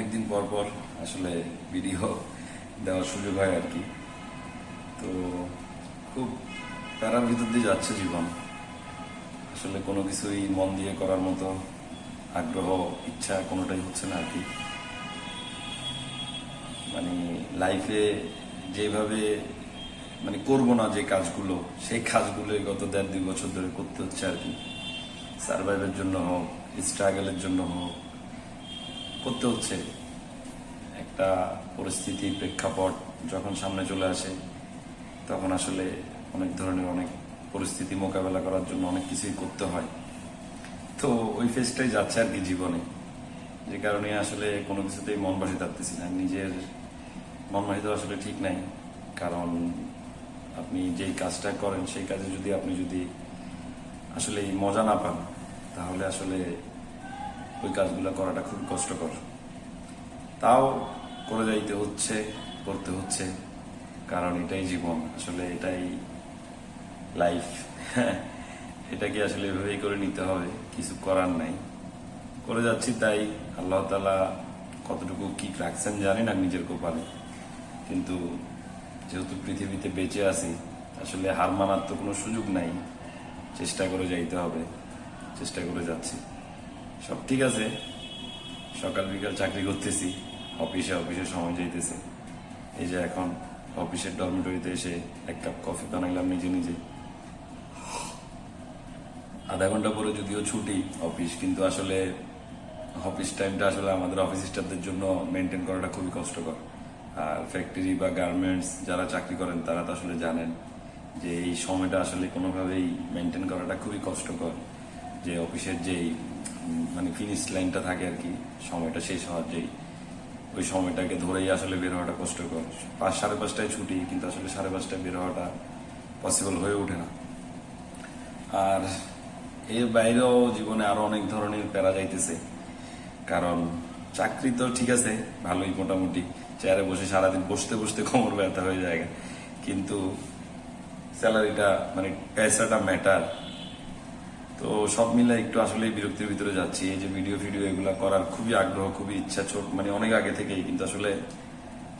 অনেকদিন পর পর আসলে ভিডিও দেওয়ার সুযোগ হয় আর কি। তো খুব প্যারার ভিতর দিয়ে যাচ্ছে জীবন। আসলে কোনো কিছুই মন দিয়ে করার মতো আগ্রহ, ইচ্ছা কোনোটাই হচ্ছে না আর কি। মানে লাইফে যেভাবে মানে করব না যে কাজগুলো, সেই কাজগুলো গত দেড় দুই বছর ধরে করতে হচ্ছে আর কি। সার্ভাইভের জন্য হোক স্ট্রাগলের জন্য হোক করতে হচ্ছে। একটা পরিস্থিতি প্রেক্ষাপট যখন সামনে চলে আসে, তখন আসলে অনেক ধরনের অনেক পরিস্থিতি মোকাবেলা করার জন্য অনেক কিছুই করতে হয়। তো ওই ফেজটাই যাচ্ছে আর কি জীবনে। যে কারণে আসলে কোনো কিছুতেই মন বসে থাকতেছি না। নিজের মন বসে আসলে ঠিক নাই। কারণ আপনি যেই কাজটা করেন, সেই কাজে যদি আপনি যদি আসলে মজা না পান, তাহলে আসলে ওই কাজগুলো করাটা খুব কষ্টকর। তাও করে যাইতে হচ্ছে, করতে হচ্ছে, কারণ এটাই জীবন। আসলে এটাই লাইফ এটাকে আসলে এভাবেই করে নিতে হবে, কিছু করার নাই। করে যাচ্ছি তাই, আল্লাহ তালা কতটুকু কি রাখছেন জানি না নিজের কপালে। কিন্তু যেহেতু পৃথিবীতে বেঁচে আছি, আসলে হার মানার তো কোনো সুযোগ নাই। চেষ্টা করে যাইতে হবে, চেষ্টা করে যাচ্ছি। সব ঠিক আছে। সকাল বিকাল চাকরি করতেছি, অফিসে অফিসে সময় যাইতেছে। এই যে এখন অফিসের ডরমিটরিতে এসে এক কাপ কফি বানাইলাম নিজে নিজে। আধা ঘণ্টা পরে যদিও ছুটি, অফিস কিন্তু আসলে অফিস টাইমটা আসলে আমাদের অফিস স্টাফদের জন্য মেনটেন করাটা খুবই কষ্টকর। আর ফ্যাক্টরি বা গার্মেন্টস যারা চাকরি করেন, তারা তো আসলে জানেন যে এই সময়টা আসলে কোনোভাবেই মেনটেন করাটা খুবই কষ্টকর। যে অফিসের যেই মানে ফিনিশ লাইনটা থাকে আর কি, সময়টা শেষ হওয়ার যেই, ওই সময়টাকে ধরেই আসলে বের হওয়াটা কষ্টকর। পাঁচ, সাড়ে পাঁচটায় ছুটি, কিন্তু আসলে সাড়ে পাঁচটায় বের হওয়াটা পসিবল হয়ে ওঠে না। আর এর বাইরেও জীবনে আরও অনেক ধরনের প্যারা যাইতেছে। কারণ চাকরি তো ঠিক আছে, ভালোই মোটামুটি। চেয়ারে বসে সারাদিন বসতে বসতে কোমর ব্যথা হয়ে যায়। কিন্তু স্যালারিটা মানে পয়সাটা ম্যাটার তো সব মিলে একটু আসলে বিরক্তির ভিতরে যাচ্ছি। এই যে ভিডিও ফিডিও এগুলা করার খুবই আগ্রহ, খুবই ইচ্ছা, ছোট মানে অনেক আগে থেকেই, কিন্তু আসলে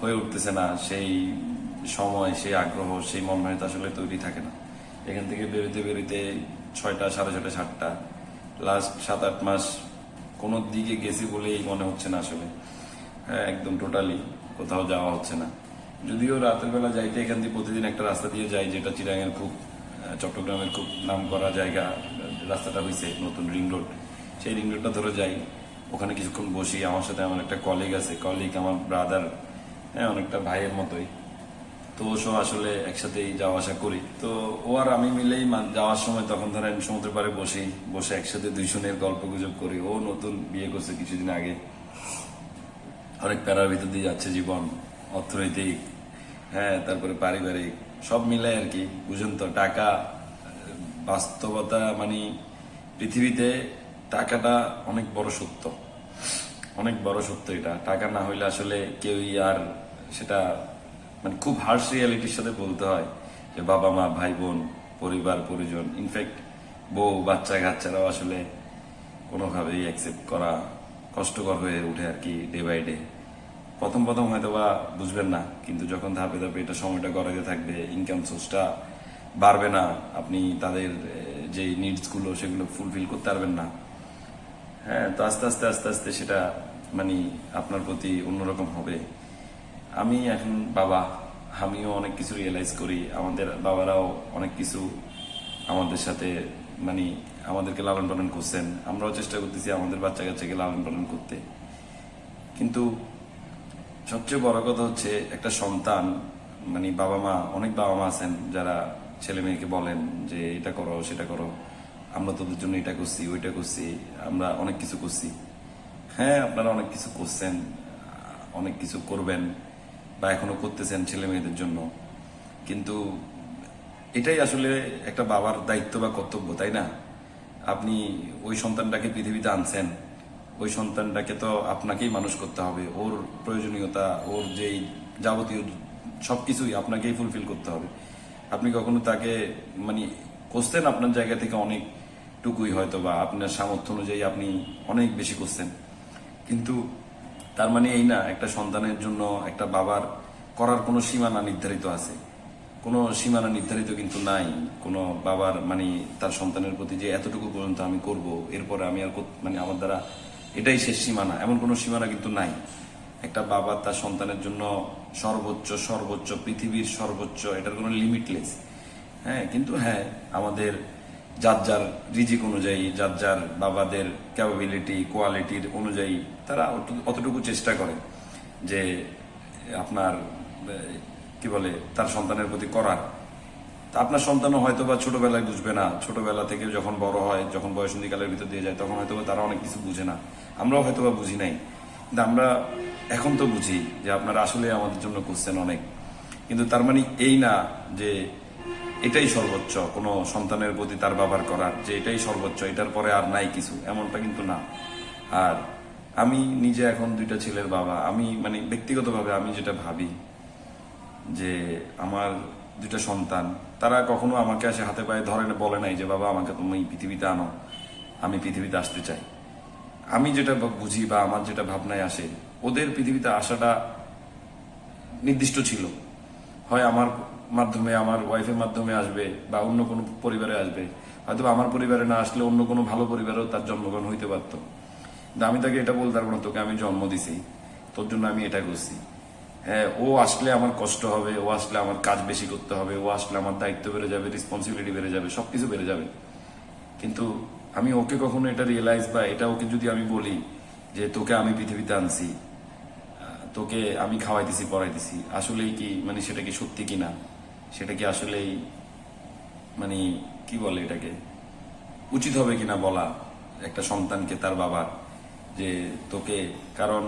হয়ে উঠতেছে না। সেই সময়, সেই আগ্রহ, সেই মন তো আসলে তৈরি থাকে না। এখান থেকে বেরোতে বেরোতে ছয়টা, সাড়ে ছয়টা, সাতটা। লাস্ট সাত, আট মাস কোনো দিকে গেছি বলেই মনে হচ্ছে না আসলে। হ্যাঁ একদম টোটালি কোথাও যাওয়া হচ্ছে না। যদিও রাতের বেলা যাইতে এখান থেকে প্রতিদিন একটা রাস্তা দিয়ে যাই, যেটা চিরাঙের খুব চট্টগ্রামের খুব নাম করা জায়গা রাস্তাটা হয়েছে নতুন রিং রোড। সেই রিং রোডটা ধরে যাই। ওখানে কিছুক্ষণ বসি। আমার সাথে আমার একটা কলিগ আছে। কলিগ আমার ব্রাদার হ্যাঁ অনেকটা ভাইয়ের মতোই। তো ও সব আসলে একসাথেই যাওয়া আসা করি। তো ও আর আমি মিলেই যাওয়ার সময় তখন ধরেন সমুদ্রের পাড়ে বসি। বসে একসাথে দুইজনের গল্প গুজব করি। ও নতুন বিয়ে করছে কিছুদিন আগে। অনেক প্যারার ভিতর দিয়ে যাচ্ছে জীবন, অর্থনৈতিক হ্যাঁ তারপরে পারিবারিক। সব মিলে আর কি। বুঝুন তো, টাকা বাস্তবতা মানে পৃথিবীতে টাকাটা অনেক বড় সত্য। অনেক বড় সত্য এটা। টাকা না হইলে আসলে কেউই আর সেটা মানে খুব হার্স রিয়ালিটির সাথে বলতে হয় যে বাবা, মা, ভাই, বোন, পরিবার, পরিজন ইনফ্যাক্ট বউ, বাচ্চা, কাচ্চারাও আসলে কোনোভাবেই অ্যাকসেপ্ট করা কষ্টকর হয়ে উঠে আর কি ডে বাই ডে প্রথম প্রথম হয়তো বা বুঝবেন না, কিন্তু যখন ধাপে ধাপে এটা সময়টা গড়াতে থাকবে ইনকাম সোর্সটা বাড়বে না, আপনি তাদের যে নিডসগুলো সেগুলো ফুলফিল করতে পারবেন না। হ্যাঁ তো আস্তে আস্তে আস্তে আস্তে সেটা মানে আপনার প্রতি অন্যরকম হবে। আমি এখন বাবা, আমিও অনেক কিছু রিয়েলাইজ করি। আমাদের বাবারাও অনেক কিছু আমাদের সাথে মানে আমাদেরকে লালন পালন করছেন। আমরাও চেষ্টা করতেছি আমাদের বাচ্চা কাচ্চাকে লালন পালন করতে। কিন্তু সবচেয়ে বড় কথা হচ্ছে একটা সন্তান মানে বাবা মা, অনেক বাবা মা আছেন যারা ছেলে মেয়েকে বলেন যে, এটা করো, সেটা করো। আমরা তোদের জন্য এটা করছি, ওইটা করছি, আমরা অনেক কিছু করছি। হ্যাঁ আপনারা অনেক কিছু করছেন, অনেক কিছু করবেন বা এখনও করতেছেন ছেলে মেয়েদের জন্য। কিন্তু এটাই আসলে একটা বাবার দায়িত্ব বা কর্তব্য, তাই না? আপনি ওই সন্তানটাকে পৃথিবীতে আনছেন, ওই সন্তানটাকে তো আপনাকেই মানুষ করতে হবে। ওর প্রয়োজনীয়তা, ওর যেই যাবতীয় সবকিছুই আপনাকেই ফুলফিল করতে হবে। আপনি কখনো তাকে মানে কষতেন আপনার জায়গা থেকে অনেক টুকুই হয়তো বা আপনার সামর্থ্য অনুযায়ী আপনি অনেক বেশি করছেন কিন্তু তার মানে এই না, একটা সন্তানের জন্য একটা বাবার করার কোনো সীমানা নির্ধারিত আছে। কোনো সীমানা নির্ধারিত কিন্তু নাই। কোনো বাবার মানে তার সন্তানের প্রতি যে এতটুকু পর্যন্ত আমি করব, এরপরে আমি আর মানে আমার দ্বারা এটাই শেষ সীমানা এমন কোনো সীমানা কিন্তু নাই। একটা বাবা তার সন্তানের জন্য সর্বোচ্চ সর্বোচ্চ, পৃথিবীর সর্বোচ্চ, এটার কোনো লিমিটলেস হ্যাঁ কিন্তু হ্যাঁ আমাদের যার যার রিজিক অনুযায়ী, যার যার বাবাদের ক্যাপাবিলিটি কোয়ালিটির অনুযায়ী তারা অত- অতটুকু চেষ্টা করে যে আপনার কি বলে, তার সন্তানের প্রতি করার। তা আপনার সন্তানও হয়তো বা ছোটবেলায় বুঝবে না। ছোটবেলা থেকে যখন বড় হয়, যখন বয়সন্ধিকালের ভিতর দিয়ে যায়, তখন হয়তো তারা অনেক কিছু বুঝে না। আমরাও হয়তো বা বুঝি নাই। কিন্তু আমরা এখন তো বুঝি যে আপনারা আসলে আমাদের জন্য করছেন অনেক। কিন্তু তার মানে এই না যে এটাই সর্বোচ্চ, কোনো সন্তানের প্রতি তার বাবার করার, যে এটাই সর্বোচ্চ, এটার পরে আর নাই কিছু, এমনটা কিন্তু না। আর আমি নিজে এখন দুইটা ছেলের বাবা, আমি মানে ব্যক্তিগতভাবে আমি যেটা ভাবি যে আমার দুটা সন্তান, তারা কখনো আমাকে আসে হাতে পায়ে ধরে বলে নাই যে, বাবা, আমাকে তুমি পৃথিবীতে আনো, আমি পৃথিবীতে আসতে চাই। আমি যেটা বুঝি বা আমার যেটা ভাবনায় আসে, ওদের পৃথিবীতে আসাটা নির্দিষ্ট ছিল। হয় আমার মাধ্যমে, আমার ওয়াইফের মাধ্যমে আসবে বা অন্য কোনো পরিবারে আসবে। হয়তো আমার পরিবারে না আসলে অন্য কোনো ভালো পরিবারেও তার জন্মগ্রহণ হইতে পারতো। কিন্তু আমি তাকে এটা বলতে পারব না, তোকে আমি জন্ম দিছি, তোর জন্য আমি এটা করছি। হ্যাঁ ও আসলে আমার কষ্ট হবে, ও আসলে আমার কাজ বেশি করতে হবে, ও আসলে আমার দায়িত্ব বেড়ে যাবে রেসপন্সিবিলিটি বেড়ে যাবে, সবকিছু বেড়ে যাবে। কিন্তু আমি ওকে কখনো এটা রিয়েলাইজ বা এটা ওকে যদি আমি বলি যে তোকে আমি পৃথিবীতে আনছি তোকে আমি খাওয়াইতেছি, পড়াইতেছি, আসলেই কি মানে সেটা কি সত্যি কিনা? সেটা কি আসলেই মানে কি বলে এটাকে? উচিত হবে কিনা বলা একটা সন্তানকে, তার বাবার, যে তোকে, কারণ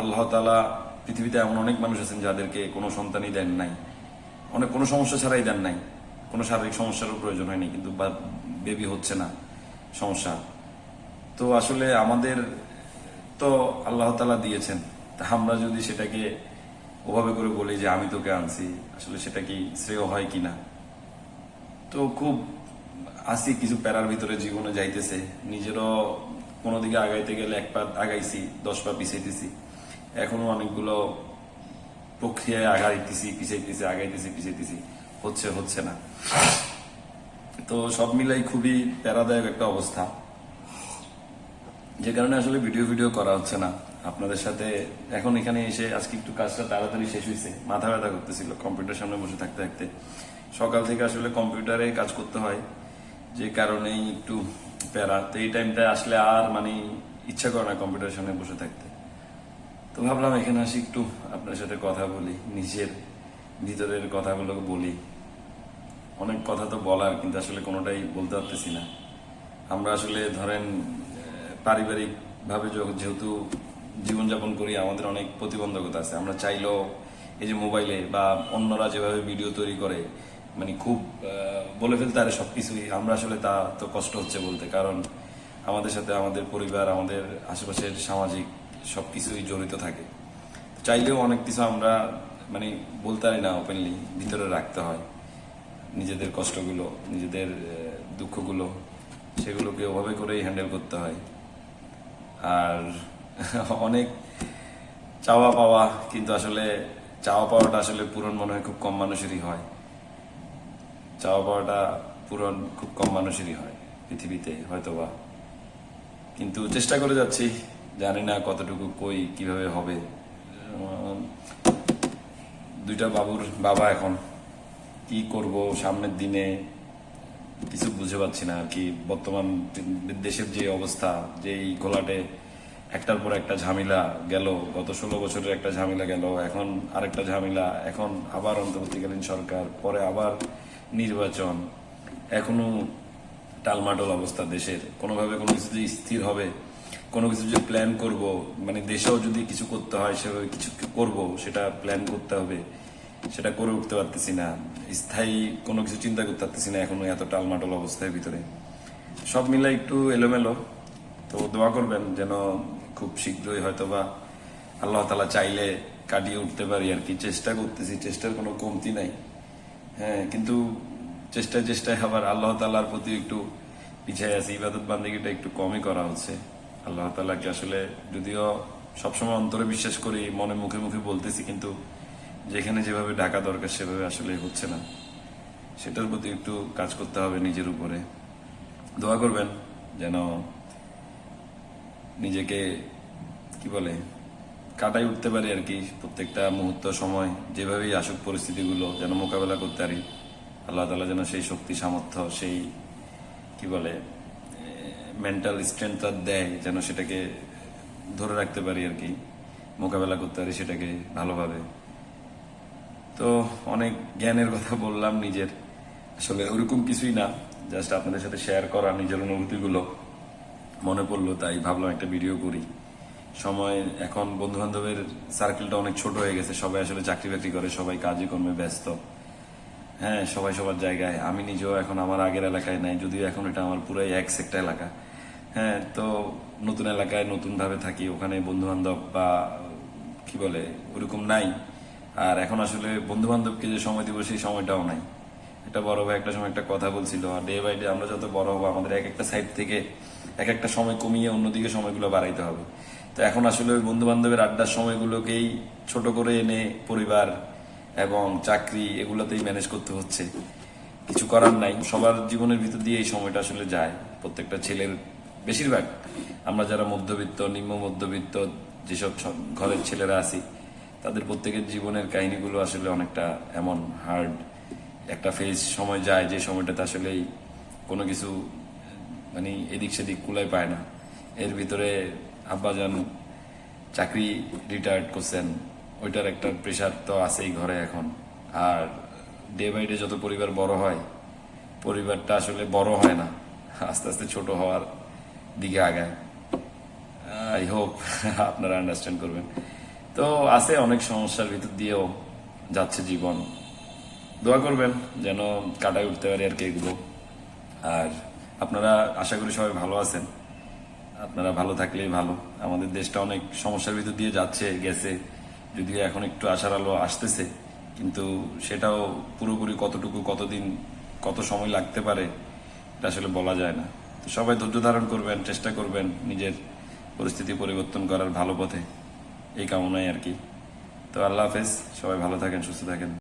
আল্লাহ তালা পৃথিবীতে এমন অনেক মানুষ আছেন যাদেরকে কোনো সন্তানই দেন নাই। অনেক, কোনো সমস্যা ছাড়াই দেন নাই। কোনো শারীরিক সমস্যারও প্রয়োজন হয়নি, কিন্তু বেবি হচ্ছে না। সমস্যা। তো আসলে আমাদের তো আল্লাহ তালা দিয়েছেন। তা আমরা যদি সেটাকে ওভাবে করে বলি যে আমি তোকে আনছি, আসলে সেটা কি শ্রেয় হয় কিনা তো খুব আসি কিছু প্যারার ভিতরে জীবনে যাইতেছে। নিজেরও কোনো দিকে আগাইতে গেলে এক পা আগাইছি, দশ পা পিছাইতেছি। এখনও অনেকগুলো প্রক্রিয়ায় আগাইতেছি, পিছাইতেছি আগাইতেছি, পিছাইতেছি। হচ্ছে হচ্ছে না। তো সব মিলাই খুবই প্যারাদায়ক একটা অবস্থা। যে কারণে আসলে ভিডিও ভিডিও করা হচ্ছে না। আপনাদের সাথে এখন এখানে এসে আজকে একটু কাজটা তাড়াতাড়ি শেষ হয়েছে। মাথা ব্যথা করতেছিল, কম্পিউটার সামনে বসে থাকতে থাকতে। সকাল থেকে আসলে কম্পিউটারে কাজ করতে হয়। যে কারণেই একটু প্যারা। তো এই টাইমটা আসলে আর মানে ইচ্ছা করে না কম্পিউটার সামনে বসে থাকতে। তো ভাবলাম এখানে আসি একটু আপনার সাথে কথা বলি, নিজের ভিতরের কথাগুলো বলি। অনেক কথা তো বলার, কিন্তু আসলে কোনোটাই বলতে পারতেছি না। আমরা আসলে ধরেন পারিবারিক ভাবে যেহেতু জীবনযাপন করি, আমাদের অনেক প্রতিবন্ধকতা আছে। আমরা চাইলেও এই যে মোবাইলে বা অন্যরা যেভাবে ভিডিও তৈরি করে মানে খুব বলে ফেলতে আরে সব কিছুই আমরা আসলে তা তো কষ্ট হচ্ছে বলতে। কারণ আমাদের সাথে আমাদের পরিবার, আমাদের আশেপাশের সামাজিক সব কিছুই জড়িত থাকে। চাইলেও অনেক কিছু আমরা মানে বলতে পারি না ওপেনলি ভিতরে রাখতে হয়। নিজেদের কষ্টগুলো, নিজেদের দুঃখগুলো, সেগুলোকে ওভাবে করেই হ্যান্ডেল করতে হয়। আর অনেক চাওয়া পাওয়া, কিন্তু আসলে চাওয়া পাওয়াটা আসলে পূরণ মনে হয় খুব কম মানুষেরই হয়। চাওয়া পাওয়াটা পূরণ খুব কম মানুষেরই হয় পৃথিবীতে, হয়তোবা। কিন্তু চেষ্টা করে যাচ্ছি, জানি না কতটুকু কই কীভাবে হবে। দুইটা বাবুর বাবা এখন। কি করব সামনের দিনে? কিছু বুঝে পাচ্ছি না আর কি বর্তমান দেশের যে অবস্থা, যে এই ঘোলাটে একটার পর একটা ঝামেলা গেল, গত ষোলো বছরের একটা ঝামেলা গেল, এখন আরেকটা ঝামেলা, এখন আবার অন্তর্বর্তীকালীন সরকার, পরে আবার নির্বাচন, এখনও টালমাটল অবস্থা দেশের। কোনোভাবে কোনো কিছু যে স্থির হবে, কোনো কিছু যদি প্ল্যান করব মানে দেশেও যদি কিছু করতে হয়, সেভাবে কিছু করব, সেটা প্ল্যান করতে হবে। সেটা করে উঠতে পারতেছি না। স্থায়ী কোনো কিছু চিন্তা করতে পারতেছি না এখনও এত টালমাটল অবস্থার ভিতরে। সব মিলে একটু এলোমেলো। তো দোয়া করবেন যেন খুব শীঘ্রই হয়তো বা আল্লাহ তালা চাইলে কাটিয়ে উঠতে পারি আর কি। চেষ্টা করতেছি, চেষ্টার কোনো কমতি নাই। হ্যাঁ কিন্তু চেষ্টায় চেষ্টায় আবার আল্লাহ তালার প্রতি একটু পিছিয়ে আছে। ইবাদত বান্দিগিটা একটু কমই করা হচ্ছে। আল্লাহ তালাকে আসলে যদিও সবসময় অন্তরে বিশ্বাস করি, মনে মুখে মুখে বলতেছি, কিন্তু যেখানে যেভাবে ঢাকা দরকার সেভাবে আসলে হচ্ছে না। সেটার প্রতি একটু কাজ করতে হবে নিজের উপরে। দোয়া করবেন যেন নিজেকে, কি বলে কাটাই উঠতে পারি আর কি প্রত্যেকটা মুহূর্ত, সময়, যেভাবেই আসুক পরিস্থিতিগুলো যেন মোকাবেলা করতে পারি। আল্লাহ তালা যেন সেই শক্তি, সামর্থ্য, সেই, কি বলে মেন্টাল স্ট্রেংথটা দেয় যেন সেটাকে ধরে রাখতে পারি আর কি। মোকাবেলা করতে পারি সেটাকে ভালোভাবে। তো অনেক জ্ঞানের কথা বললাম নিজের। আসলে ওরকম কিছুই না জাস্ট আপনাদের সাথে শেয়ার করা নিজের অনুভূতিগুলো। মনে পড়ল, তাই ভাবলাম একটা ভিডিও করি। সময় এখন বন্ধু বান্ধবের সার্কেলটা অনেক ছোট হয়ে গেছে, সবাই আসলে চাকরি বাকরি করে, সবাই কাজে কর্মে ব্যস্ত। হ্যাঁ সবাই সবার জায়গায়। আমি নিজেও এখন আমার আগের এলাকায় নাই, যদিও এখন এটা আমার পুরাই এক সেক্টর এলাকা। হ্যাঁ তো নতুন এলাকায় নতুন ভাবে থাকি, ওখানে বন্ধু বান্ধব বা কি বলে, ওরকম নাই। আর এখন আসলে বন্ধু বান্ধবকে যে সময় দিব সেই সময়টাও নাই। একটা বড় ভাই একটা সময় একটা কথা বলছিল, আর ডে বাই ডে আমরা যত বড় হব, আমাদের এক একটা সাইড থেকে এক একটা সময় কমিয়ে অন্যদিকে সময়গুলো বাড়াইতে হবে। তো এখন আসলে ওই বন্ধু বান্ধবের আড্ডার সময়গুলোকেই ছোট করে এনে পরিবার এবং চাকরি এগুলোতেই ম্যানেজ করতে হচ্ছে। কিছু করার নাই, সবার জীবনের ভিতর দিয়ে এই সময়টা আসলে যায় প্রত্যেকটা ছেলের বেশিরভাগ। আমরা যারা মধ্যবিত্ত, নিম্ন মধ্যবিত্ত, যেসব ঘরের ছেলেরা আছি তাদের প্রত্যেকের জীবনের কাহিনীগুলো আসলে অনেকটা এমন হার্ড একটা ফেজ সময় যায়, যে সময়টাতে আসলেই কোনো কিছু মানে এদিক সেদিক কুলাই পায় না। এর ভিতরে আব্বাজান চাকরি রিটায়ার্ড করছেন, ওইটার একটা প্রেশার তো আছেই ঘরে এখন। আর ডে বাই ডে যত পরিবার বড় হয়, পরিবারটা আসলে বড় হয় না, আস্তে আস্তে ছোট হওয়ার দিকে আগায়। আই হোপ আপনারা আন্ডারস্ট্যান্ড করবেন। তো আছে অনেক সমস্যার ভিতর দিয়েও যাচ্ছে জীবন। দোয়া করবেন যেন কাটায় উঠতে পারি আর কি এগুলো। আর আপনারা আশা করি সবাই ভালো আছেন। আপনারা ভালো থাকলেই ভালো। আমাদের দেশটা অনেক সমস্যার ভিতর দিয়ে যাচ্ছে, গেছে। যদিও এখন একটু আশার আলো আসতেছে, কিন্তু সেটাও পুরোপুরি কতটুকু, কতদিন, কত সময় লাগতে পারে, এটা আসলে বলা যায় না। তো সবাই ধৈর্য ধারণ করবেন, চেষ্টা করবেন নিজের পরিস্থিতি পরিবর্তন করার ভালো পথে। এই কামনাই আর কি। তো আল্লাহ হাফেজ সবাই ভালো থাকেন সুস্থ থাকেন।